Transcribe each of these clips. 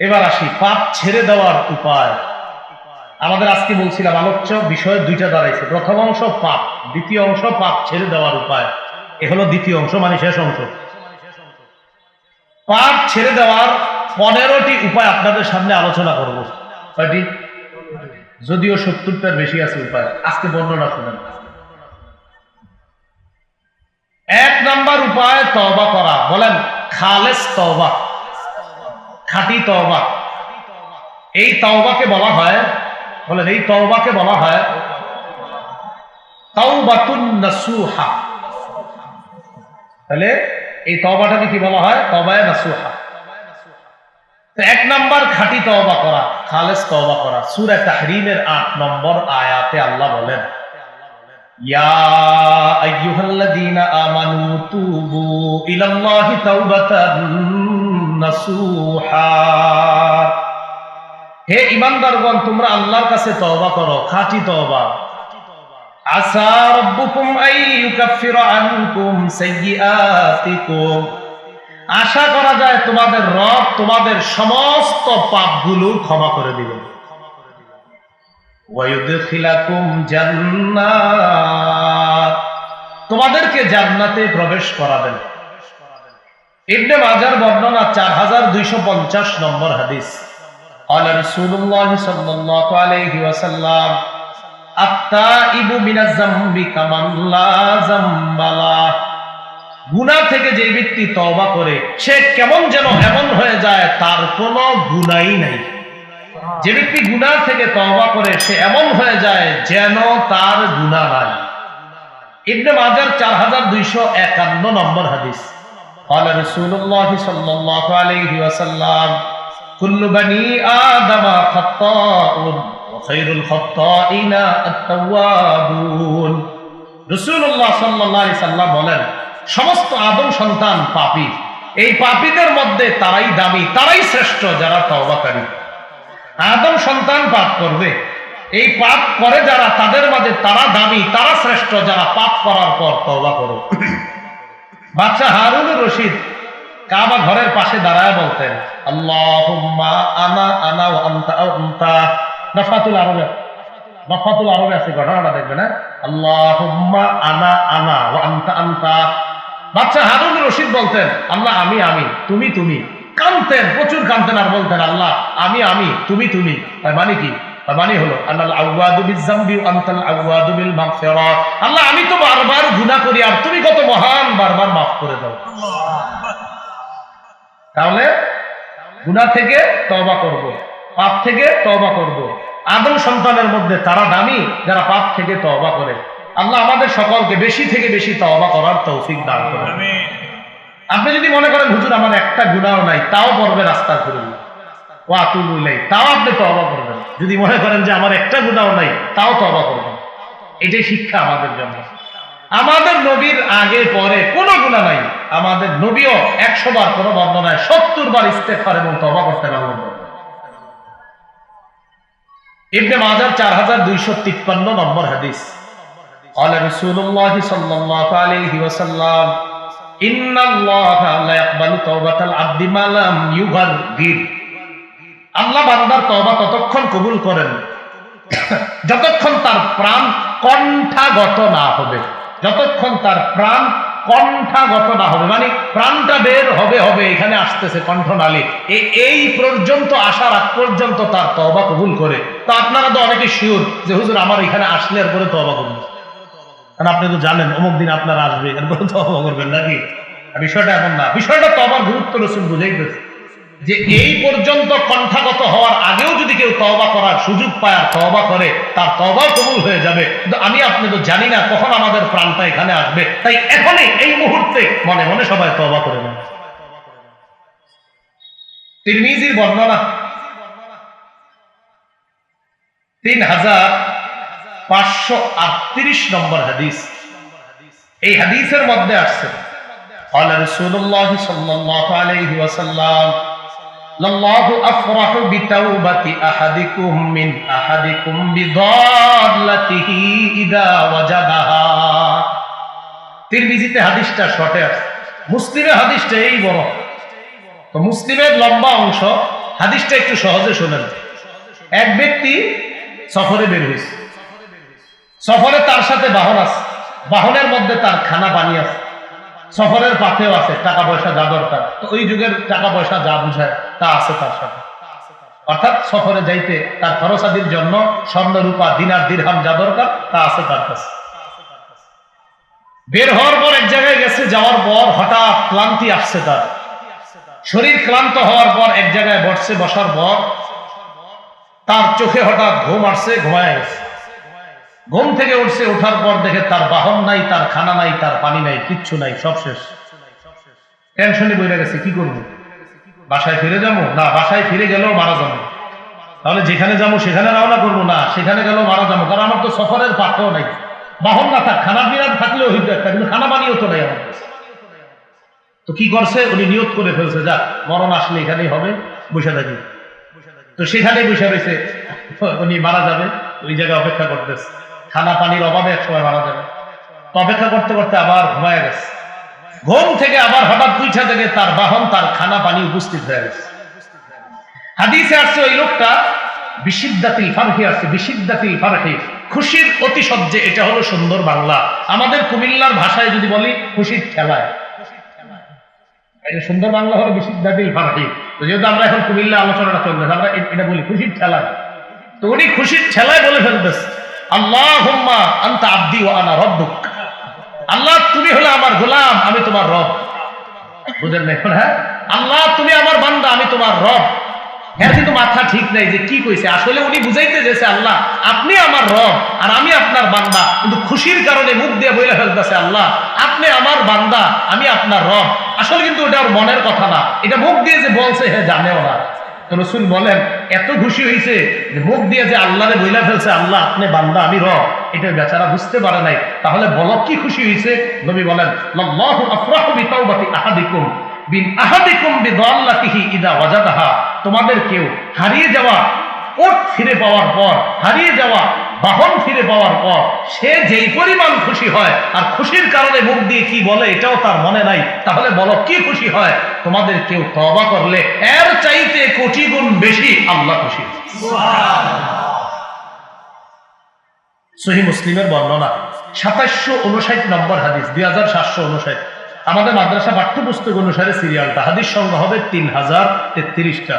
এবার আসি, পাপ ছেড়ে দেওয়ার উপায়। আমাদের আজকে বলছিলাম আলোচ্য বিষয় দুইটা দাঁড়াইছে। প্রথম অংশ পাপ, দ্বিতীয় অংশ পাপ ছেড়ে দেওয়ার উপায়। এ হলো দ্বিতীয় অংশ মানে শেষ অংশ। পাপ ছেড়ে দেওয়ার পনেরোটি উপায় আপনাদের সামনে আলোচনা করব। কয়টি? যদিও সত্তরটার বেশি আছে উপায়। আজকে বর্ণনা শুনেন। এক নাম্বার উপায় তবা করা। বলেন, খালেস তবা খাঁটি তওবা। এই তওবাকে বলা হয়, বলেন, এই তওবাকে বলা হয় তাওবাতুন নাসুহা। তাহলে এই তওবাটাকে কি বলা হয়? তবায় নাসুহা। তো এক নাম্বার খাঁটি তওবা করা, খালেস তওবা করা। সূরা তাহরিমের 8 নম্বর আয়াতে আল্লাহ বলেন, ইয়া আইয়ুহাল্লাযীনা আমানু তুবু ইলাল্লাহি তাওবাতান। হে ইমানদারগণ, তোমরা আল্লাহর কাছে তওবা করো, খাঁটি তওবা। আসা রাব্বুকুম আনকুম সাইয়্যাতিকুম আশা করা যায় তোমাদের রব তোমাদের সমস্ত পাপগুলো ক্ষমা করে দিবেন। তোমাদেরকে জান্নাতে প্রবেশ করাবেন। ইবনে মাজার বর্ণনা চার হাজার দুইশো পঞ্চাশ নম্বর হাদিস قال رسول الله صلى الله عليه وسلم التائب من الذنب كمن لا ذنب له গুনাহ থেকে যে ব্যক্তি তওবা করে সে কেমন যেন এমন হয়ে যায় তার কোনো গুনাহই নাই যে ব্যক্তি গুনাহ থেকে তওবা করে সে এমন হয়ে যায় যেন তার গুনাহ নাই ইবনে মাজার চার হাজার দুইশো একান্ন নম্বর হাদিস قال رسول الله صلى الله عليه وسلم كل بني آدم خطاء وخير الخطائين التوابون রসুল্লাহ সাল্লাহ সাল্লাম বলেন সমস্ত আদম সন্তান পাপী এই পাপীদের মধ্যে তারাই দামি তারাই শ্রেষ্ঠ যারা তওবাকারী আদম সন্তান পাপ করবে এই পাপ করে যারা তাদের মাঝে তারা দামি তারা শ্রেষ্ঠ যারা পাপ করার পর তওবা করো বাচ্চা হারুনুর রশিদ কাবা ঘরের পাশে দাঁড়ায় বলতেন, আল্লাহুম্মা আনা আনা ওয়া আনতা আনতা। নফাতুল আরবে নফাতুল আরবে আছে, ঘটনাটা দেখবে না আল্লাহুম্মা আনা আনা ওয়া আনতা আনতা। বাচ্চা হারুন রশিদ বলতেন, আল্লাহ, আমি আমি, তুমি তুমি। কানতেন, প্রচুর কানতেন আর বলতেন, আল্লাহ, আমি আমি, তুমি তুমি। তার মানে কি? তার মানে হলো আল্লাহ আউয়াদু বিজাম্বি ওয়া আনতাল আউয়াদু মাগফিরা। আল্লাহ আমি তো বারবার গুনাহ করি আর তুমি কত মহান বারবার মাফ করে দাও। তাহলে গুনাহ থেকে তওবা করব পাপ থেকে তওবা করব। আদম সন্তানের মধ্যে তারা দামি যারা পাপ থেকে তওবা করে। আল্লাহ আমাদের সকলকে বেশি থেকে বেশি তওবা করার তৌফিক দান করেন। আপনি যদি মনে করেন হুজুর আমার একটা গুনাহ নাই তাও পড়বে রাস্তা করুন ও আতুল তাও আপনি তওবা করবেন যদি মনে করেন যে আমার একটা গুনাহ নাই তাও তওবা করবেন এটাই শিক্ষা আমাদের জন্য আমাদের নবীর আগে পরে কোনো গুণা নাই আমাদের নবীও একশো বার কোনো বর্ণনায় সত্তর বার ইস্তেফার এবং তবা করতে পারবেন ইবনে মাজার চার হাজার দুইশো তিপ্পান্ন নম্বর হাদিস قال رسول الله صلى الله عليه وسلم إن الله لا يقبل توبة العبد ما لم يغرغر আল্লাহ বান্দার তওবা ততক্ষণ কবুল করেন। যতক্ষণ তার প্রাণ কণ্ঠাগত না হবে। যতক্ষণ তার প্রাণ কণ্ঠাগত না হবে মানে প্রাণটা বের হবে হবে, এখানে আসতেছে কণ্ঠনালী। এই পর্যন্ত, আসার আগ পর্যন্ত তার তবা কবুল করে। তো আপনারা তো অনেকে শিওর যে, হুজুর, আমার এখানে আসলে এরপরে তবা করবেন কারণ আপনি তো জানেন, অমুক দিন আপনারা আসবে, এরপরে তবা করবেন নাকি? বিষয়টা এমন না। বিষয়টা তবার গুরুত্ব রসুন বুঝেই গেছে যে এই পর্যন্ত কণ্ঠাগত হওয়ার আগেও যদি কেউ তওবা করার সুযোগ পায় আর তওবা করে তার তওবাও কবুল হয়ে যাবে কিন্তু আমি আপনি তো জানি না কখন আমাদের প্রাণটা এখানে আসবে তাই এখনই এই মুহূর্তে মনে মনে সবাই তওবা করে নেন তিরমিজির বর্ণনা তিন হাজার পাঁচশো আটত্রিশ নম্বর হাদিস এই হাদিসের মধ্যে আসছে قال رسول الله صلى الله عليه وسلم লাল্লাহু আফরাহু বিতাওবাতি আহাদিকুম মিন আহাদিকুম বিদাল্লাতিহি ইদা ওয়াজাদাহা তিরমিজিতে হাদিসটা শর্টে আছে। মুসলিমের হাদিসটা এই বড়। তো মুসলিমের লম্বা অংশ হাদিসটা একটু সহজে শোনেন। এক ব্যক্তি সফরে বের হয়েছে। সফরে তার সাথে বাহন আছে। বাহনের মধ্যে তার খানা পানি আছে। সফরের পাথেও আছে, টাকা পয়সা যা দরকার। তো ওই যুগের টাকা পয়সা যা বুঝায়, তা আছে তার সাথে। অর্থাৎ সফরে যাইতে তার খরচাদির জন্য স্বর্ণ রূপা দিনার দিরহাম যা দরকার, তা আছে তার কাছে। বের হওয়ার পর এক জায়গায় গেছে, যাওয়ার পর হঠাৎ ক্লান্তি আসছে তার। শরীর ক্লান্ত হওয়ার পর এক জায়গায় বসছে, বসার পর তার চোখে হঠাৎ ঘুম আসছে, ঘুমায় গেছে। ঘুম থেকে উঠছে ওঠার পর দেখে তার বাহন নাই, তার খানা নাই, তার পানি নাই, কিচ্ছু নাই, সব শেষ। টেনশনে বইরে গেছে, কি করব? বাসায় ফিরে যাব? না, বাসায় ফিরে গেলেও মারা যাব। তাহলে যেখানে যাব, সেখানে রওনা করব? না, সেখানে গেলেও মারা যাব। কারণ আমার তো সফরের পাত্রও নাই। বাহন না থাক, খানা পিনার থাকলেও হইতো একটা, কিন্তু খানা পানিও তো নাই আমার তো কি করছে? উনি নিয়ত করে ফেলছে, যা, মরণ আসলে এখানেই হবে, বসে থাকি। তো সেখানে বসে রয়েছে, উনি মারা যাবে, ওই জায়গায় অপেক্ষা করতেছে। খানা পানির অভাবে এক সময় মারা যাবে। অপেক্ষা করতে করতে আবার ঘুমায় গেছে। ঘুম থেকে আবার হঠাৎ পুইছা থেকে তার বাহন, তার খানা পানি উপস্থিত হয়ে গেছে। হাদিসে আসছে ওই লোকটা, বিশিদ্দাতিল ফারহি আছে বিশিদ্দাতিল ফারহি। খুশির অতিশয্যে, এটা হলো সুন্দর বাংলা। আমাদের কুমিল্লার ভাষায় যদি বলি, খুশির খেলায় সুন্দর বাংলা হলো বিশিদ্দাতিল ফারহি। যেহেতু আমরা এখন কুমিল্লা আলোচনাটা চলবে, আমরা এটা বলি খুশির খেলায় তো উনি খুশির খেলায় বলে ফেলতেছে। আল্লাহ, তুমি হলে আমার গোলাম, আমি তোমার রব। বুঝেন না এখন হ্যাঁ? আল্লাহ, তুমি আমার বান্দা, আমি তোমার রব। হ্যাঁ কিন্তু মাথা ঠিক নাই যে কি কইছে। আসলে উনি বুঝাইতে যেছে আল্লাহ, আপনি আমার রব আর আমি আপনার বান্দা। কিন্তু খুশির কারণে মুখ দিয়ে বইলে ফেলতেছে আল্লাহ, আপনি আমার বান্দা, আমি আপনার রব। আসলে কিন্তু ওটা ওর মনের কথা না। এটা মুখ দিয়ে যে বলছে হ্যাঁ জানেও না। তো রসুল বলেন, এত খুশি হয়েছে যে মুখ দিয়ে যে আল্লাহরে বইলা ফেলছে, আল্লাহ আপনি বান্দা, আমি র এটা বেচারা বুঝতে পারে নাই। তাহলে বল, কি খুশি হয়েছে নবী বলেন, লল্লাহু আফরাহু বিতাওবাতি আহাদিকুম, বিন আহাদিকুম বিদাল্লাতিহি ইদা ওয়াজাদাহা। তোমাদের কেউ হারিয়ে যাওয়া ওট ফিরে পাওয়ার পর, হারিয়ে যাওয়া বাহন ফিরে পাওয়ার পর, সে যেই পরিমাণ খুশি হয়, আর খুশির কারণে মুখ দিয়ে কি বলে, এটাও তার মনে নাই। তাহলে বলো, কি খুশি হয়? তোমাদের কেউ তবা করলে এর চাইতে কোটি গুণ বেশি আল্লাহ খুশি। সহি মুসলিমের বর্ণনা, সাতাশশো উনষাট নম্বর হাদিস, দুই হাজার সাতশো উনষাট। আমাদের মাদ্রাসা পাঠ্যপুস্তক অনুসারে সিরিয়ালটা, হাদিস সংখ্যা হবে তিন হাজার তেত্রিশটা।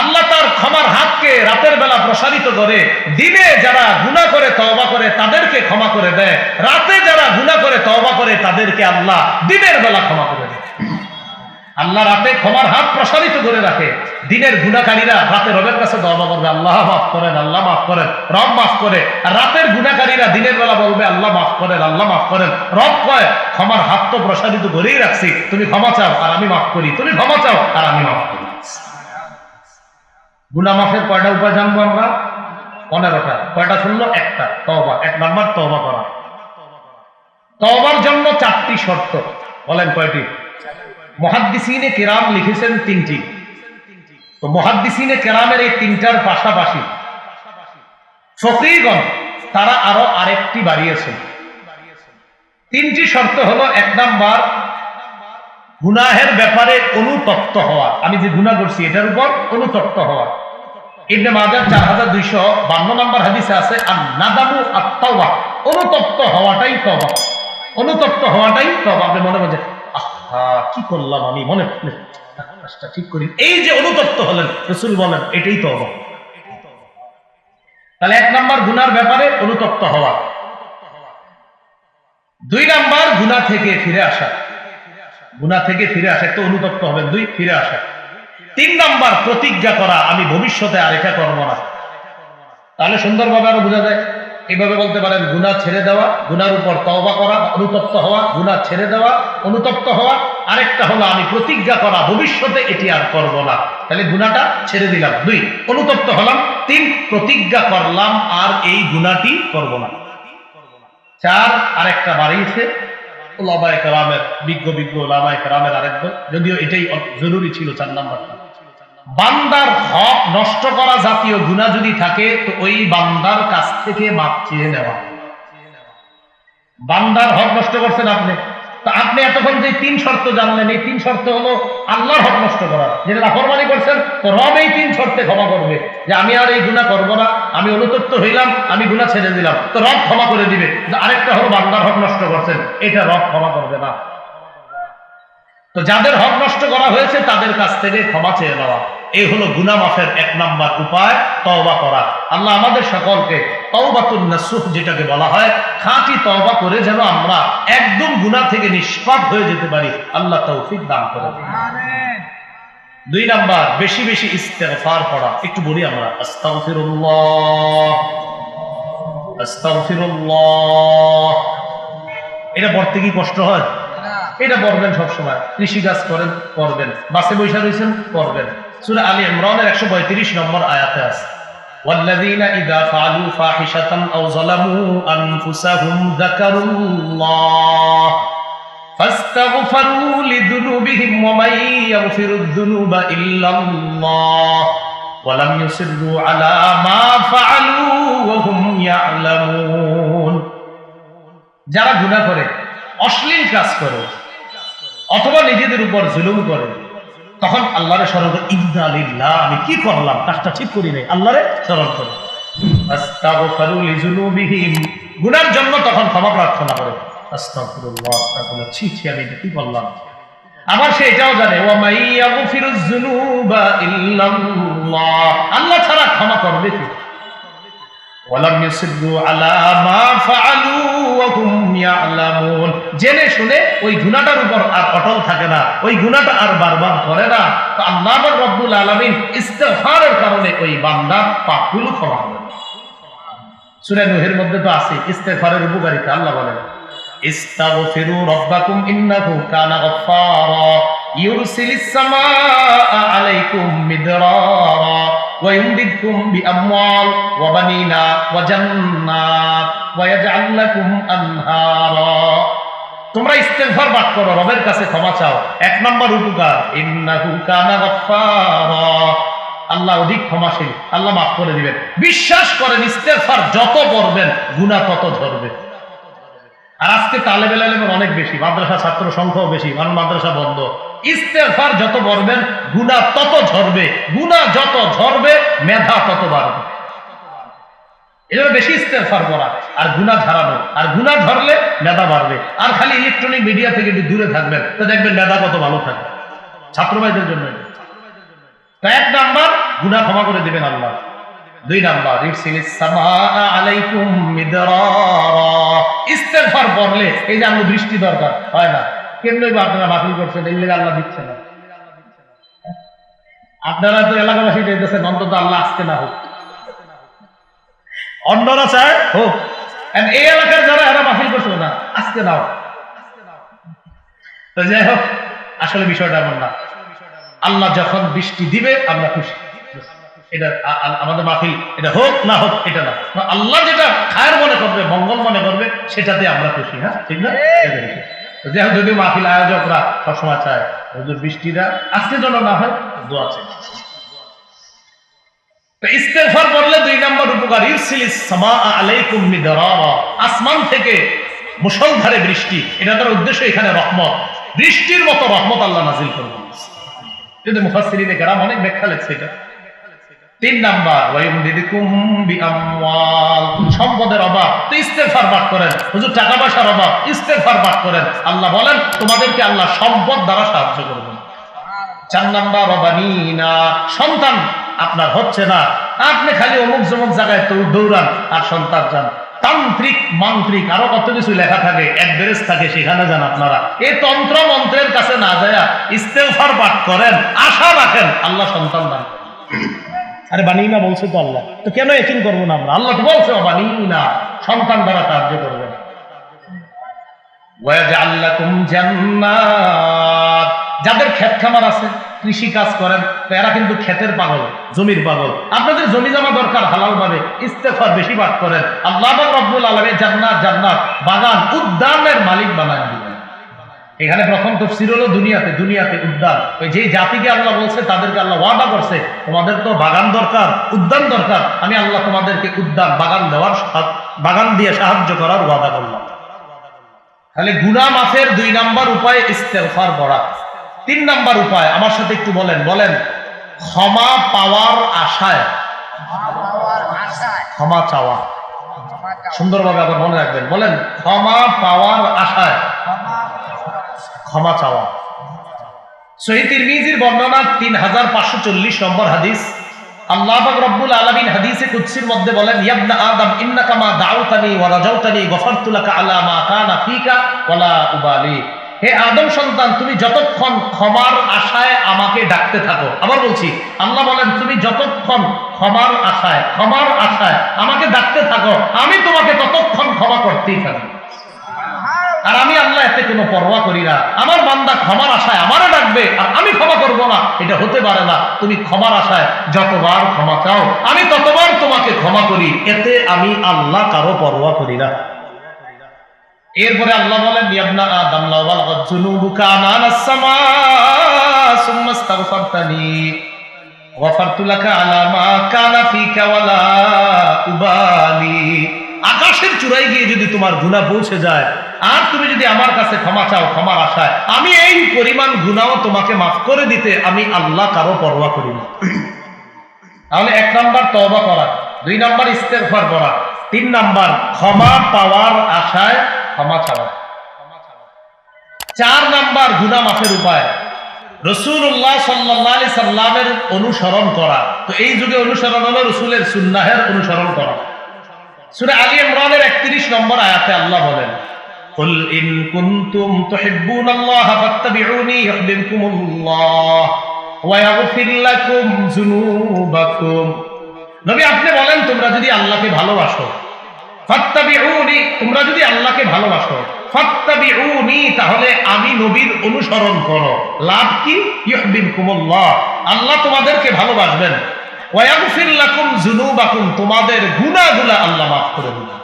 আল্লাহ তার ক্ষমার হাতকে রাতের বেলা প্রসারিত করে, দিনে যারা গুণা করে, তওবা করে, তাদেরকে ক্ষমা করে দেয়। রাতে যারা গুণা করে, তওবা করে, তাদেরকে আল্লাহ দিনের বেলা ক্ষমা করে দেয়। আল্লাহ রাতে ক্ষমার হাত প্রসারিত করে রাখে। দিনের গুণাকারীরা রাতে রবের কাছে দবা করবে, আল্লাহ মাফ করেন, আল্লাহ মাফ করেন, রব মাফ করে। আর রাতের গুণাকারীরা দিনের বেলা বলবে, আল্লাহ মাফ করেন, আল্লাহ মাফ করেন। রব কয়, ক্ষমার হাত তো প্রসারিত করেই রাখছি। তুমি ক্ষমা চাও, আর আমি মাফ করি। তুমি ক্ষমা চাও, আর আমি মাফ করি। গুনা মাফের কয়টা উপায় জানব আমরা? পনেরোটা। কয়টা শুনলো? একটা। তবা এক নাম্বার তবা করা। তবার জন্য চারটি শর্ত। বলেন কয়টি? মহাদ্দিসিনে কেরাম লিখেছেন তিনটি। তো মহাদ্দিসিনে কেরামের এই তিনটার পাশাপাশি ফকরিগণ তারা আরও আরেকটি বাড়িয়েছেন। তিনটি শর্ত হলো, এক নাম্বার গুনাহের ব্যাপারে অনুতপ্ত হওয়া। আমি যে গুনাহ করছি, এটার উপর অনুতপ্ত হওয়া। ইবনে মাজার চার হাজার দুইশো বান্ন নম্বর হাদিসে আছে আর নাদামু অনুতপ্ত হওয়াটাই তবা অনুতপ্ত হওয়াটাই তবা আপনি মনে মনে আহা, কি করলাম আমি? মনে মনে ঠিক করি। এই যে অনুতপ্ত হলেন, রসুল বলেন, এটাই তবা তাহলে এক নাম্বার গুনার ব্যাপারে অনুতপ্ত হওয়া। দুই নাম্বার গুনা থেকে ফিরে আসা। গুনা থেকে ফিরে আসা, একটা অনুতপ্ত হবে, দুই, ফিরে আসা। তিন নাম্বার প্রতিজ্ঞা করা, আমি ভবিষ্যতে আর এটা করব না। তাহলে সুন্দরভাবে আরও বোঝা যায়। এইভাবে বলতে পারেন, গুনাহ ছেড়ে দেওয়া গুনার উপর তওবা করা, অনুতপ্ত হওয়া, গুনাহ ছেড়ে দেওয়া, অনুতপ্ত হওয়া। আরেকটা হলো, আমি প্রতিজ্ঞা করা, ভবিষ্যতে এটি আর করব না। তাহলে গুনাহটা ছেড়ে দিলাম। দুই, অনুতপ্ত হলাম। তিন, প্রতিজ্ঞা করলাম, আর এই গুনাহটি করব না। চার, আরেকটা বাড়িয়েছে। ওলামায়ে কেরামের বিজ্ঞ বিজ্ঞ ওলামায়ে কেরামের আরেকজন, যদিও এটাই জরুরি ছিল চার নাম্বারটা বান্দার হক নষ্ট করা জাতীয় গুণা যদি থাকে, তো ওই বান্দার কাছ থেকে মাপ চেয়ে নেওয়া। বান্দার হক নষ্ট করছেন আপনি। তো আপনি এতক্ষণ যে তিন শর্ত জানলেন, এই তিন শর্ত হলো আল্লাহর হক নষ্ট করা। যেটা লাফরমানি করছেন, তো রব এই তিন শর্তে ক্ষমা করবে। যে আমি আর এই গুণা করব না, আমি অনুতপ্ত হইলাম, আমি গুণা ছেড়ে দিলাম, তো রব ক্ষমা করে দিবে। আরেকটা হলো বান্দার হক নষ্ট করছেন, এটা রব ক্ষমা করবে না। তো যাদের হক নষ্ট করা হয়েছে, তাদের কাছ থেকে ক্ষমা চেয়ে নেওয়া। এই হলো গুনা মাফের এক নাম্বার উপায়, তওবা করা। আল্লাহ আমাদের সকলকে তওবাতুন নাসুহ যেটাকে বলা হয় খাঁটি তওবা করে যেন আমরা একদম গুনাহ থেকে নিষ্পাপ হয়ে যেতে পারি। আল্লাহ তৌফিক দান করে দুই নাম্বার বেশি বেশি ইস্তেগফার পড়া। একটু বলি আমরা আস্তাগফিরুল্লাহ আস্তাগফিরুল্লাহ। এটা পড়তে কি কষ্ট হয়? এটা পড়বেন সবসময়। কৃষি কাজ করেন করবেন বাসে বৈশা রয়েছেন করবেন সুরা আলী ইমরানের একশো পঁয়ত্রিশ নম্বর আয়াতে আছে। والذين إذا فعلوا فاحشة أو ظلموا أنفسهم ذكروا الله فاستغفروا لذنوبهم ومن يغفر الذنوب إلا الله ولم يصروا على ما فعلوا وهم يعلمون যারা গুনাহ করে অশ্লীল কাজ করে অথবা নিজেদের উপর জুলুম করে তখন আল্লাহরে স্মরণ করে, ইন্না লিল্লাহ আমি কি করলাম? কাজটা ঠিক করি নাই। আল্লাহরে স্মরণ করে। গুনার জন্য তখন ক্ষমা প্রার্থনা করে। সে এটাও জানে আল্লাহ ছাড়া ক্ষমা করবে কি? জেনে শুনে ওই গুনাহটার উপর আর অটল থাকে না, ওই গুনাহটা আর বারবার করে না। তো আল্লাহ রাব্বুল আলামিন ইস্তিগফারের কারণে ওই বান্দা পাপগুলো ক্ষমা করেন সূরা মধ্যে তো আছে, ইস্তিগফারের উপকারিতা, আল্লাহ বলেন, ইস্তাগফিরু রাব্বাকুম ইন্নাহু কানা গফফারা, ইউরসিলিস সামাআ আলাইকুম মিদরারা। ويمددكم بأموال وبنين وجنات ويجعل لكم أنهارا তোমরা ইস্তেগফার পাঠ করো রবের কাছে ক্ষমা চাও এক নম্বর উপকার ইন্নাহু কানা গফফারা আল্লাহ অধিক ক্ষমাশীল আল্লাহ মাফ করে দিবেন বিশ্বাস করেন ইস্তেগফার যত পড়বেন গুনাহ তত ঝরবে আর আজকে তালেব এলেমের অনেক বেশি মাদ্রাসা ছাত্র সংখ্যাও বেশি, কারণ মাদ্রাসা বন্ধ। ইস্তেফার যত পড়বেন গুণা তত ঝরবে গুণা যত ঝরবে, মেধা তত বাড়বে। এজন্য বেশি ইস্তেফার করা আর গুণা ঝরানো আর গুণা ঝরলে মেধা বাড়বে। আর খালি ইলেকট্রনিক মিডিয়া থেকে একটু দূরে থাকবেন, তো দেখবেন মেধা কত ভালো থাকবে ছাত্র ভাইদের জন্য এক নাম্বার গুণা ক্ষমা করে দিবেন আল্লাহ। দুই নাম্বার ইরসিলিস সামাআ আলাইকুম মিদরারা। ইস্তেগফার পড়লে এই যে আমরা বৃষ্টি দরকার, হয় না? কেমনে আপনারা বাতিল করছেন? এই আল্লাহ দিচ্ছে না। আপনারা তো এলাকাবাসী চাইতেছেন, অন্তত আল্লাহ আসতে না হোক। অন্যরা চায় হোক। এই এলাকার যারা, এরা বাতিল করছে না, আজকে নাও তো যাই হোক, আসলে বিষয়টা এমন না। আল্লাহ যখন বৃষ্টি দিবে, আমরা খুশি। এটা আমাদের মাহফিল এটা হোক না হোক এটা না। আল্লাহ যেটা খায়ের মনে করবে মঙ্গল মনে করবে সেটাতে আমরা খুশি হ্যাঁ? ঠিক না? হোক যদিও মাহফিল আয়োজকরা সবসময় চায় হুজুর বৃষ্টিটা আজকে যেন না হয় দোয়া চাই। তো ইস্তেগফার দুই নম্বর উপকার আলাইকুম আসমান থেকে মুষলধারে বৃষ্টি এটা তার উদ্দেশ্য এখানে রহমত। বৃষ্টির মতো রহমত আল্লাহ নাজিল করবেন কিন্তু মুফাসসিরিনে কেরাম অনেক ব্যাখ্যা লেখছে এটা। তিন নাম্বার সম্পদের অভাব, তো ইস্তেগফার পাঠ করেন। হুজুর টাকা পয়সার অভাব, ইস্তেগফার পাঠ করেন। আল্লাহ বলেন, তোমাদেরকে আল্লাহ সম্পদ দ্বারা সাহায্য করবেন চার নাম্বার রবানিনা সন্তান আপনার হচ্ছে না। আপনি খালি অমুক জমুক জায়গায় তো দৌড়ান, আর সন্তান যান তান্ত্রিক, মান্ত্রিক, আরও কত কিছু লেখা থাকে, অ্যাড্রেস থাকে, সেখানে যান আপনারা। এই তন্ত্র মন্ত্রের কাছে না যায় ইস্তেফার পাঠ করেন, আশা রাখেন আল্লাহ সন্তান দান করেন। আরে বানি না বলছে তো আল্লাহ। তো কেন একিন করব না আমরা? আল্লাহ তো বলছে বানি না, সন্তান দ্বারা সাহায্য লাকুম জান্নাত। যাদের ক্ষেত খামার আছে, কৃষি কাজ করেন এরা কিন্তু ক্ষেতের পাগল, জমির পাগল। আপনাদের জমি জমা দরকার হালাল ভাবে ইস্তেফার বেশি বাদ করেন। আল্লাহ রব্বুল আলামিন জান্নাত জান্নাত, বাগান, উদ্যানের মালিক বানান দিবেন। এখানে প্রথম তফসির হলো দুনিয়াতে দুনিয়াতে উদ্যান ওই যে জাতিকে আল্লাহ বলছে, তাদেরকে আল্লাহ ওয়াদা করছে, তোমাদের তো বাগান দরকার, উদ্যান দরকার। আমি আল্লাহ তোমাদেরকে উদ্যান, বাগান দেওয়ার বাগান দিয়ে সাহায্য করার ওয়াদা করলাম। তাহলে গুনা মাফের দুই নাম্বার উপায় ইস্তেফার পড়া। তিন নাম্বার উপায়, আমার সাথে একটু বলেন বলেন, ক্ষমা পাওয়ার আশায়। ক্ষমা চাওয়া। সুন্দরভাবে আবার মনে রাখবেন, বলেন, ক্ষমা পাওয়ার আশায়। ক্ষমা চাওয়া। সহি তিরমিজির বর্ণনা তিন হাজার পাঁচশো চল্লিশ নম্বর হাদিস। আল্লাহ রব্বুল আলামিন হাদিসে কুদসির মধ্যে বলেন, ইয়াবনা আদম দাউতানি আলা মা কানা ফিকা ওয়ালা উবালি। হে আদম সন্তান, তুমি যতক্ষণ ক্ষমার আশায় আমাকে ডাকতে থাকো, আবার বলছি, আল্লাহ বলেন, তুমি যতক্ষণ ক্ষমার আশায় ক্ষমার আশায় আমাকে ডাকতে থাকো, আমি তোমাকে ততক্ষণ ক্ষমা করতেই থাকি আর আমি আল্লাহ এতে কোনো পরোয়া করি না। আমার বান্দা ক্ষমার আশায় আমারও ডাকবে, আর আমি ক্ষমা করব না। এটা হতে পারে না। তুমি ক্ষমার আশায় যতবার ক্ষমা চাও, আমি ততবার তোমাকে ক্ষমা করি। এতে আমি আল্লাহ কারও পরোয়া করি না। এরপরে আল্লাহ বলেন, ইয়াবনা আদম লাওয়াল যুনুবুকা আনানাস সামা, সুম্মা ইস্তাগফারতানি গফারতু লাকা আলা মা কানা ফিকা ওয়ালা উবালি। আকাশের চূড়ায় গিয়ে যদি তোমার গুনাহ পৌঁছে যায় আর তুমি যদি আমার কাছে ক্ষমা চাও ক্ষমার আশায়, আমি এই পরিমাণ গুনাহও তোমাকে মাফ করে দিতে আমি আল্লাহ কারও পরোয়া করি না। তাহলে এক নাম্বার তওবা করা, দুই নাম্বার ইস্তেগফার করা, তিন নাম্বার ক্ষমা পাওয়ার আশায় ক্ষমা চাওয়া। চার নাম্বার গুনাহ মাফের উপায় রসুল্লাহ সাল্লাহ সাল্লামের অনুসরণ করা। তো এই যুগে অনুসরণ হলো রসুলের সুন্নাহের অনুসরণ করা। সুরে আলী ইমরানের একত্রিশ নম্বর আয়াতে আল্লাহ বলেন قل إن كنتم تحبون الله فاتبعوني يحببكم الله ويغفر لكم ذنوبكم নবী আপনি বলেন তোমরা যদি আল্লাহকে ভালোবাসো ফাত্তাবিউনি তোমরা যদি আল্লাহকে ভালোবাসো ফাত্তাবিউনি তাহলে আমি নবীর অনুসরণ করো লাভ কি ইউহিব্বুকুমুল্লাহ আল্লাহ তোমাদেরকে ভালোবাসবেন ওয়ায়াগফির লাকুম যুনুবাকুম তোমাদের গুনাহগুলো আল্লাহ মাফ করে দিবেন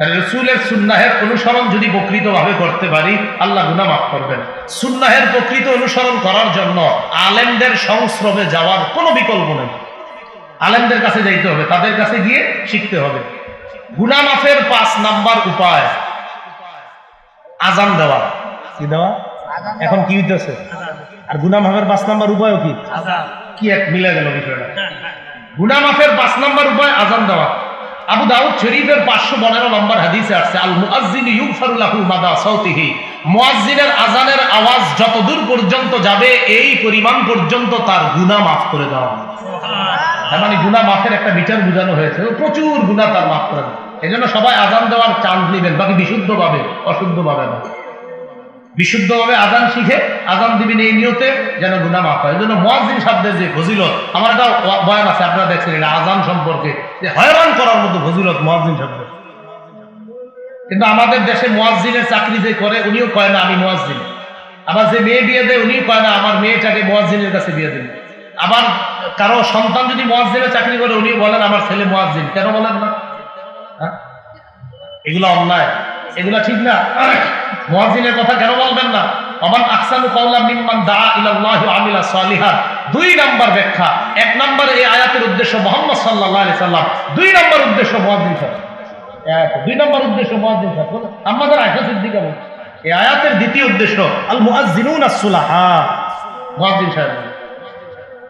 রসুলের সুন্নাহের অনুসরণ যদি প্রকৃতভাবে করতে পারি আল্লাহ গুনাহ মাফ করবেন। সুন্নাহের প্রকৃত অনুসরণ করার জন্য আলেমদের সংস্রবে যাওয়ার কোনো বিকল্প নেই। আলেমদের কাছে যাইতে হবে তাদের কাছে গিয়ে শিখতে হবে। গুনা মাফের পাঁচ নাম্বার উপায় আজান দেওয়া। কি দেওয়া? এখন কি হইতেছে? আর গুনা মাফের পাঁচ নাম্বার উপায়ও কি? কি এক মিলে গেল বিষয়টা। গুনা মাফের পাঁচ নাম্বার উপায় আজান দেওয়া। আবু দাউদ শরীফের পাঁচশো পনেরো নম্বর হাদিসে আসছে আল মুআজিন ইউগফারু মাদা সৌতিহি মুআজ্জিনের আজানের আওয়াজ যতদূর পর্যন্ত যাবে এই পরিমাণ পর্যন্ত তার গুনা মাফ করে দেওয়া হবে। তার মানে গুণা মাফের একটা বিচার বোঝানো হয়েছে প্রচুর গুনা তার মাফ করে দেয়। এই জন্য সবাই আজান দেওয়ার চান্স নেবেন বাকি বিশুদ্ধভাবে অশুদ্ধভাবে না। বিশুদ্ধভাবে আজান শিখে আজান দিবেন এই নিয়তে যেন গুনাহ মাফ হয়। জন্য মুয়াজ্জিন শব্দের যে ফজিলত, আমার একটা বয়ান আছে, আপনারা দেখছেন এটা আজান সম্পর্কে। যে হয়রান করার মতো ফজিলত মুয়াজ্জিন শব্দের কিন্তু আমাদের দেশে মুয়াজ্জিনের চাকরি যে করে, উনিও কয় না, আমি মুয়াজ্জিন। আবার যে মেয়ে বিয়ে দেয়, উনিও কয় না, আমার মেয়েটাকে মুয়াজ্জিনের কাছে বিয়ে দিন। আবার কারও সন্তান যদি মুয়াজ্জিনের চাকরি করে, উনিও বলেন, আমার ছেলে মুয়াজ্জিন। কেন বলেন না? হ্যাঁ? এগুলো অন্যায়। এগুলো ঠিক না? মুয়াজ্জিনের কথা কেন বলবেন না? অমান আকসানু কাউলা মিম্মান দা ইলাল্লাহি আমিলা সালিহাত। দুই নাম্বার ব্যাখ্যা। এক নাম্বার এই আয়াতের উদ্দেশ্য মুহাম্মদ সাল্লাল্লাহু আলাইহি সাল্লাম। দুই নাম্বার উদ্দেশ্য মুয়াজ্জিন সাহেব। এক, দুই নম্বর উদ্দেশ্য মুয়াজ্জিন সাহেব। আমাদের সিদ্দিকা। এই আয়াতের দ্বিতীয় উদ্দেশ্য আল মুআজ্জিনুন আস-সুলাহা মুয়াজ্জিন সাহেব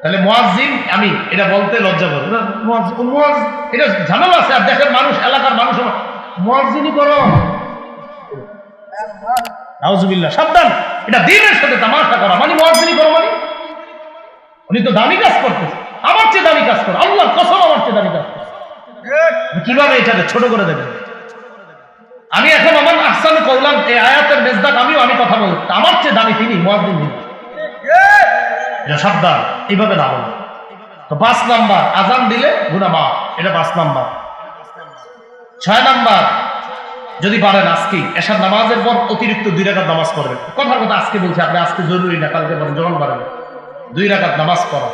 তাহলে মুয়াজ্জিন আমি এটা বলতে লজ্জা না, মুয়াজ্জিন এটা ঝামেলা আছে আর দেশের মানুষ এলাকার মানুষ আমার, মুয়াজ্জিনই করো। নাউজুবিল্লাহ, সাবধান। এটা দিনের সাথে তামাশা করা মানে করো মানে? উনি তো দামি কাজ করতেছে। আমার চেয়ে দামি কাজ করো। আল্লাহর কসম আমার চেয়ে দামি কাজ কীভাবে এটাকে ছোট করে দেবে আমি এখন আমার আহসান কৌলাম এই আয়াতের মেজদাক আমিও আমি কথা বলছি আমার চেয়ে দামি তিনি এটা সাবধান, এইভাবে না বলো তো পাঁচ নাম্বার, আজান দিলে গুনা মাফ। এটা পাঁচ নাম্বার। ছয় নাম্বার যদি পারেন আজকে এসার নামাজের পর অতিরিক্ত দুই রাকাত নামাজ পড়বেন কথার কথা আজকে বলছি, আপনি আজকে জরুরি না, কালকে পড়েন যখন পারেন দুই রাকাত নামাজ পড়া।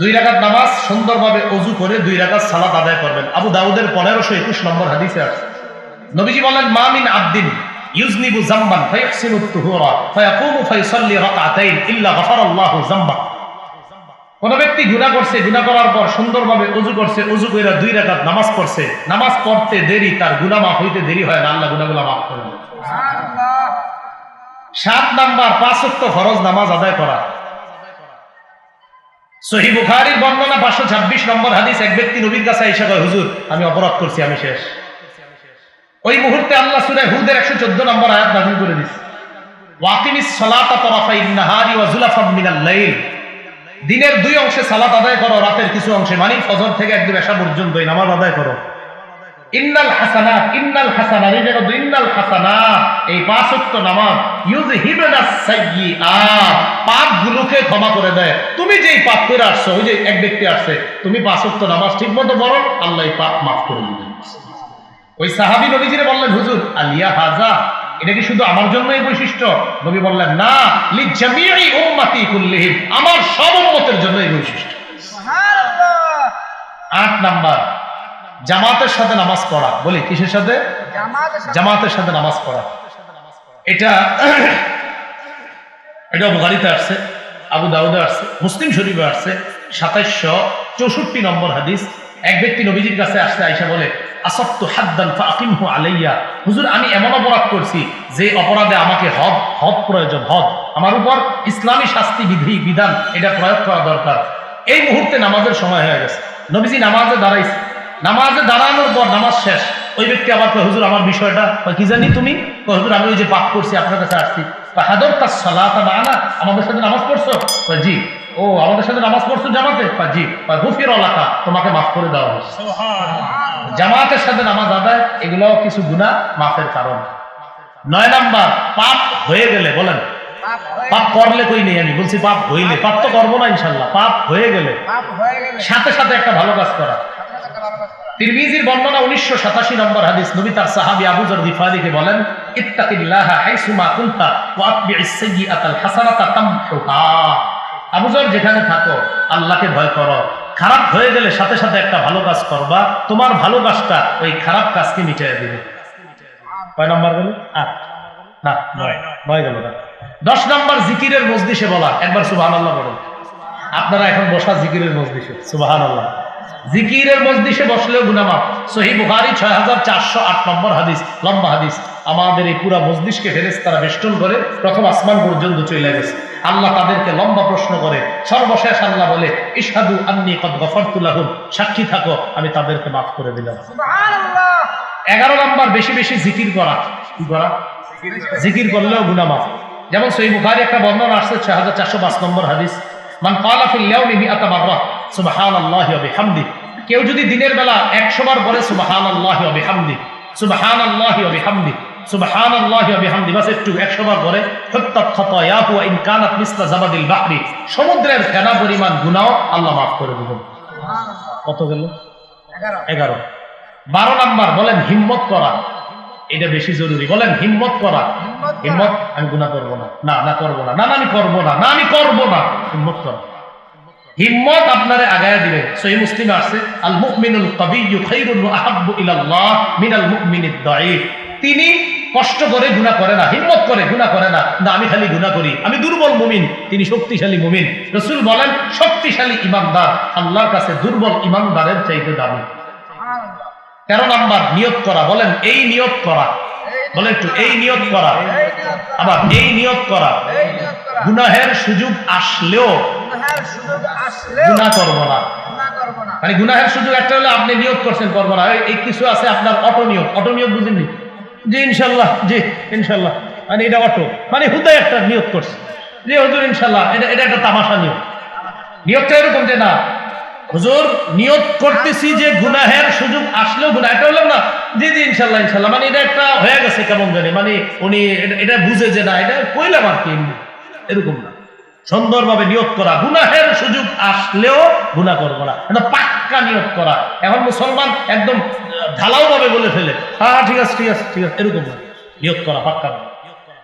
দুই রাকাত নামাজ সুন্দরভাবে অজু করে দুই রাকাত সালাত আদায় করবেন। আবু দাউদের পনেরোশো একুশ নম্বর হাদিসে আছে। নবীজি বলেন মামিন আব্দিন ইউজনিবু জাম্বান ফায়াহসিনু তুহুরা, ফায়াকুমু ফায়ুসাল্লি রাকাতাইন ইল্লা গাফারাল্লাহু জাম্বা কোন ব্যক্তি গুনাহ করছে গুনাহ করার পর সুন্দরভাবে অজু করছে অজু কইরা দুই রাকাত নামাজ পড়ছে। নামাজ পড়তে দেরি তার গুনাহ মাফ হইতে দেরি হয় না আল্লাহ গুনাহগুলো মাফ করে সাত নাম্বার পাঁচ ওয়াক্ত ফরজ নামাজ আদায় করা। সহি বুখারীর বর্ণনা পাঁচশো ছাব্বিশ নম্বর হাদিস এক ব্যক্তি নবীর কাছে এসে কয় হুজুর আমি অপরাধ করছি আমি শেষ। ওই মুহূর্তে আল্লাহ সুরে হুদের একশো চোদ্দ নম্বর আয়াত নাজিল করে দিস ওয়াকিমিস সালাতা তরাফাই নাহারি ওয়া জুলাফাম মিনাল লাইল। দিনের দুই অংশে সালাত আদায় করো, রাতের কিছু অংশে। মানে ফজর থেকে একদম এসা পর্যন্ত নামাজ আদায় করো। ইন্নাল হাসানাত ইন্নাল হাসানাত, এই জায়গা ইন্নাল হাসানাত, এই পাঁচ ওয়াক্ত নামাজ, ইউযহিবুনা সাইয়্যিআত পাপগুলোকে ক্ষমা করে দেয়। তুমি যেই পাপ করে আসছো, ওই যে এক ব্যক্তি আসছে, তুমি পাঁচ ওয়াক্ত নামাজ ঠিকমতো পড়ো, আল্লাহ পাপ মাফ করে দিবেন। ওই সাহাবী নবীজিরে বললেন, হুজুর আলিয়া হাজা এটা কি শুধু আমার জন্য এই বৈশিষ্ট্য? নবী বললেন না লি জামিই উম্মতি কুল্লিহিম আমার সব উম্মতের জন্য এই বৈশিষ্ট্য। সুবহানাল্লাহ। আট নাম্বার জামাতের সাথে নামাজ পড়া। বলি কিসের সাথে? জামাতের সাথে। নামাজ পড়া। এটা এটা বুখারিতে আসছে আবু দাউদে আসছে মুসলিম শরীফে আসছে সাতাইশশো চৌষট্টি নম্বর হাদিস। এক ব্যক্তি নবীজির কাছে আসতে আইসা বলে আসক্ত হাদ্দান ফাকিমহু আলাইয়া। হুজুর আমি এমন অপরাধ করছি যে অপরাধে আমাকে হদ হদ প্রয়োজন হদ। আমার উপর ইসলামী শাস্তি বিধি বিধান এটা প্রয়োগ করা দরকার। এই মুহূর্তে নামাজের সময় হয়ে গেছে। নবীজি নামাজে দাঁড়াইছে। নামাজে দাঁড়ানোর পর নামাজ শেষ। ওই ব্যক্তি আবার কয়, হুজুর আমার বিষয়টা কি জানি তুমি? কয়, হুজুর আমি ওই যে পাপ করছি আপনার কাছে আসছি। হাদর তার সালাতা বানা আমাদের সাথে নামাজ পড়ছো? জি। ও আমাদের সাথে নামাজ পড়ছো জামাতে? জি গুফির এলাকা তোমাকে মাফ করে দেওয়া হয়েছে। জামাতের সাথে নামাজ আদায় এগুলোও কিছু গুণা মাফের কারণ। নয় নাম্বার পাপ হয়ে গেলে বলেন। পাপ করলে কই নেই আমি? বলছি পাপ হইলে। পাপ তো করব না ইনশাল্লাহ পাপ হয়ে গেলে। সাথে সাথে একটা ভালো কাজ করা। তিরমিজির বর্ণনা উনিশশো সাতাশি নম্বর হাদিস নবী তার সাহাবি আবু জর গিফারিকে বলেন ইত্তাকিল্লাহা হাইসুমা কুনতা ওয়া আতবি'is হাসানাতা তামহুহা। আবু জর যেখানে থাকো, আল্লাহকে ভয় করো। খারাপ হয়ে গেলে সাথে সাথে একটা ভালো কাজ করবা। তোমার ভালো কাজটা ওই খারাপ কাজকে মিটিয়ে দিবে। কয় নাম্বার গেল? আট। না, নয়। নয় গেল দশ নাম্বার জিকিরের বলা। একবার বলুন। আপনারা এখন বসা জিকিরের মজলিসে। সুবহানাল্লাহ। জিকিরের মজলিসে বসলেও গুনামাপ সহি বুখারি ছয় হাজার চারশো আট নম্বর হাদিস, লম্বা হাদিস। আমাদের এই পুরা মজলিসকে ফেরেস তারা বেষ্টন করে প্রথম আসমান পর্যন্ত চলে গেছে। আল্লাহ তাদেরকে লম্বা প্রশ্ন করে সর্বশেষ আল্লাহ বলে ইশহাদু আন্নি কদ গফরতুল্লাহুম সাক্ষী থাকো আমি তাদেরকে মাফ করে দিলাম। এগারো নম্বর বেশি বেশি জিকির করা। কি করা? জিকির করলেও গুনা মাফ। যেমন সই বুখারি একটা বর্ণনা আসছে ছয় হাজার চারশো পাঁচ নম্বর হাদিস মান কালা ফিল ইয়াউমি মিআতা মাররা সুবহানাল্লাহি ওয়া বিহামদি। কেউ যদি দিনের বেলা 100 বার বলে সুবহানাল্লাহি ওয়া বিহামদি। সুবহানাল্লাহি ওয়া বিহামদি। সুবহানাল্লাহি বিহামদি বাস একটু 100 বার করে হত্তাত ইন কানাত মিসলা জাবাদিল বাহরি সমুদ্রের ফেনা পরিমাণ গুনাহ আল্লাহ মাফ করে দিবেন। কত গেল? এগারো। এগারো। বারো নাম্বার বলেন হিম্মত করা। এটা বেশি জরুরি। বলেন হিম্মত করা। হিম্মত আমি গুণা করব না। না না করব না। না না, আমি করব না। না আমি করব না। হিম্মত করা। হিম্মত আপনারে আগায় দিবে। সহি মুসলিমে আছে আল মুমিনুল কাবিয়্যু খায়রুন ওয়া আহাব্বু ইলাল্লাহ মিনাল মুমিনিদ দাঈফ তিনি কষ্ট করে গুনাহ করে না, হিম্মত করে গুনাহ করে না না, আমি খালি গুনাহ করি, আমি দুর্বল মুমিন, তিনি শক্তিশালী মুমিন। রাসূল বলেন, শক্তিশালী ইমানদার, আল্লাহর কাছে দুর্বল ইমানদারের চাইতে দামি। তেরো নাম্বার নিয়ত করা, বলেন, এই নিয়োগ করা। বলেন একটু, এই নিয়ত করা। আবার, এই নিয়ত করা। গুনাহের সুযোগ আসলেও গুনাহ করব না। মানে গুনাহের সুযোগ একটা হলে আপনি নিয়োগ করছেন, করব না। এই কিছু আছে আপনার অটো নিয়োগ। অটো নিয়োগ বুঝেননি? জি, ইনশাল্লাহ জি, ইনশাল্লাহ। মানে এটা অটো। মানে হুদায় একটা নিয়োগ করছে। যে হুজুর, ইনশাল্লাহ, এটা এটা একটা তামাশা নিয়োগ। নিয়োগটা এরকম যে না, হুজুর, নিয়োগ করতেছি যে গুনাহের সুযোগ আসলেও গুনাহ, এটা হলাম না, জি জি, ইনশাল্লাহ ইনশাল্লাহ মানে এটা একটা হয়ে গেছে কেমন জানি মানে উনি এটা- বুঝে যে না, এটা কইলাম আর কি। এরকম না। সুন্দরভাবে নিয়োগ করা, গুনাহের সুযোগ আসলেও গুনাহ করব না। পাক্কা নিয়োগ করা। এখন মুসলমান একদম ঢালাও ভাবে বলে ফেলে। হ্যাঁ ঠিক আছে ঠিক আছে ঠিক আছে, এরকম নিয়োগ করা পাক্কা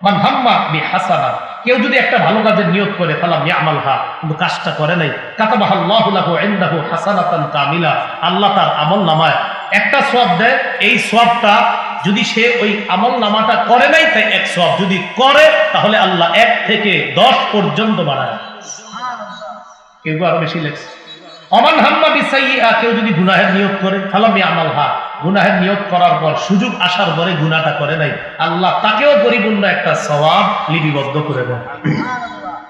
মান হাম্মা বি হাসানা। কেউ যদি একটা ভালো কাজের নিয়োগ করে, ফালাম ইয়ামাল কাজটা করে নাই। কাতাবাহাল্লাহু লাহু ইনদাহু হাসানাতান কামিলা। আল্লাহ তার আমল নামায়। একটা সওয়াব দেয় এই সবটা যদি সে ওই আমল নামাটা করে নাই তাই এক সওয়াব যদি করে তাহলে আল্লাহ এক থেকে দশ পর্যন্ত বাড়ায়। কেউ আরও বেশি লেখছে। অমান হাম্মা বিসাইয়া কেউ যদি গুনাহের নিয়োগ করে ফালামি আমাল হা। গুনাহের নিয়োগ করার পর সুযোগ আসার পরে গুনাহটা করে নাই। আল্লাহ তাকেও পরিপূর্ণ একটা সওয়াব লিপিবদ্ধ করে দেন।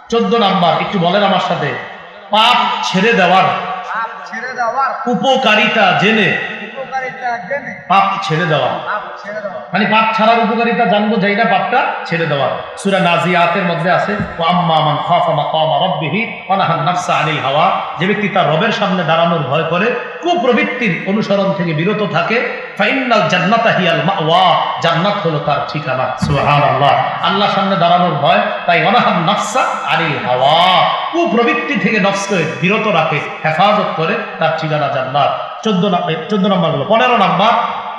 চোদ্দ নাম্বার একটু বলেন আমার সাথে। পাপ ছেড়ে দেওয়ার উপকারিতা জেনে পাপ ছেড়ে দেওয়া। মানে পাপ ছাড়ার উপকারিতা জানব যাই না পাপটা ছেড়ে দেওয়া। সূরা নাজিয়াতের মধ্যে আছে ওয়া খাফা মাকামা রাব্বিহি ওয়া নাফসা আনিল হাওয়া। যে ব্যক্তি তার রবের সামনে দাঁড়ানোর ভয় করে কুপ্রবৃত্তির অনুসরণ থেকে বিরত থাকে ফাইনাল জান্নাতা হিয়াল মাওয়া। জান্নাত হলো তার ঠিকানা। সুবহানাল্লাহ। আল্লাহর সামনে দাঁড়ানোর ভয় তাই ওয়ানাহান নাফসা আনিল হাওয়া। কুপ্রবৃত্তি থেকে নফসকে বিরত রাখে হেফাজত করে তার ঠিকানা জান্নাত। চোদ্দ চোদ্দ নম্বর হলো, পনেরো নম্বর,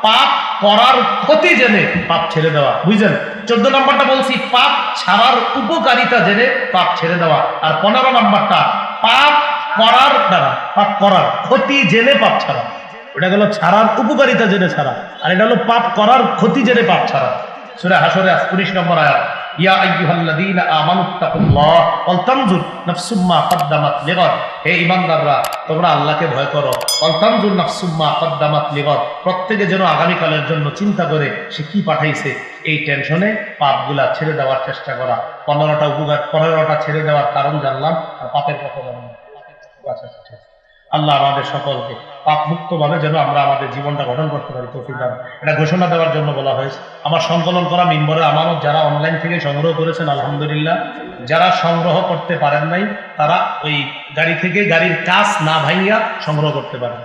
পাপ করার ক্ষতি জেনে পাপ ছেড়ে দেওয়া বুঝলেন চোদ্দ নম্বরটা বলছি, পাপ ছাড়ার উপকারিতা জেনে পাপ ছেড়ে দেওয়া, আর পনেরো নম্বরটা, পাপ করার দ্বারা পাপ করার ক্ষতি জেনে পাপ ছাড়া। ওটা গেল ছাড়ার উপকারিতা জেনে ছাড়া, আর এটা হলো পাপ করার ক্ষতি জেনে পাপ ছাড়া। সুরা হাসরে উনিশ নম্বর আয়াত। আল্লাহকে ভয় করো। প্রত্যেকে যেন আগামীকালের জন্য চিন্তা করে সে কি পাঠাইছে, এই টেনশনে পাপগুলা ছেড়ে দেওয়ার চেষ্টা করা। পনেরোটা উপকার, পনেরোটা ছেড়ে দেওয়ার কারণ জানলাম, আর পাপের কথা জানলাম। আচ্ছা আচ্ছা। আল্লাহ আমাদের সকলকে পাপ মুক্ত ভাবে যেন আমরা আমাদের জীবনটা গঠন করতে পারি, তৌফিক দান। এটা ঘোষণা দেওয়ার জন্য বলা হয়েছে। আমার সংকলন করা মিম্বরে আমানত যারা অনলাইন থেকে সংগ্রহ করেছেন, আলহামদুলিল্লাহ, যারা সংগ্রহ করতে পারেন নাই, তারা ওই গাড়ি থেকে গাড়ির কাজ না ভাঙিয়া সংগ্রহ করতে পারেন।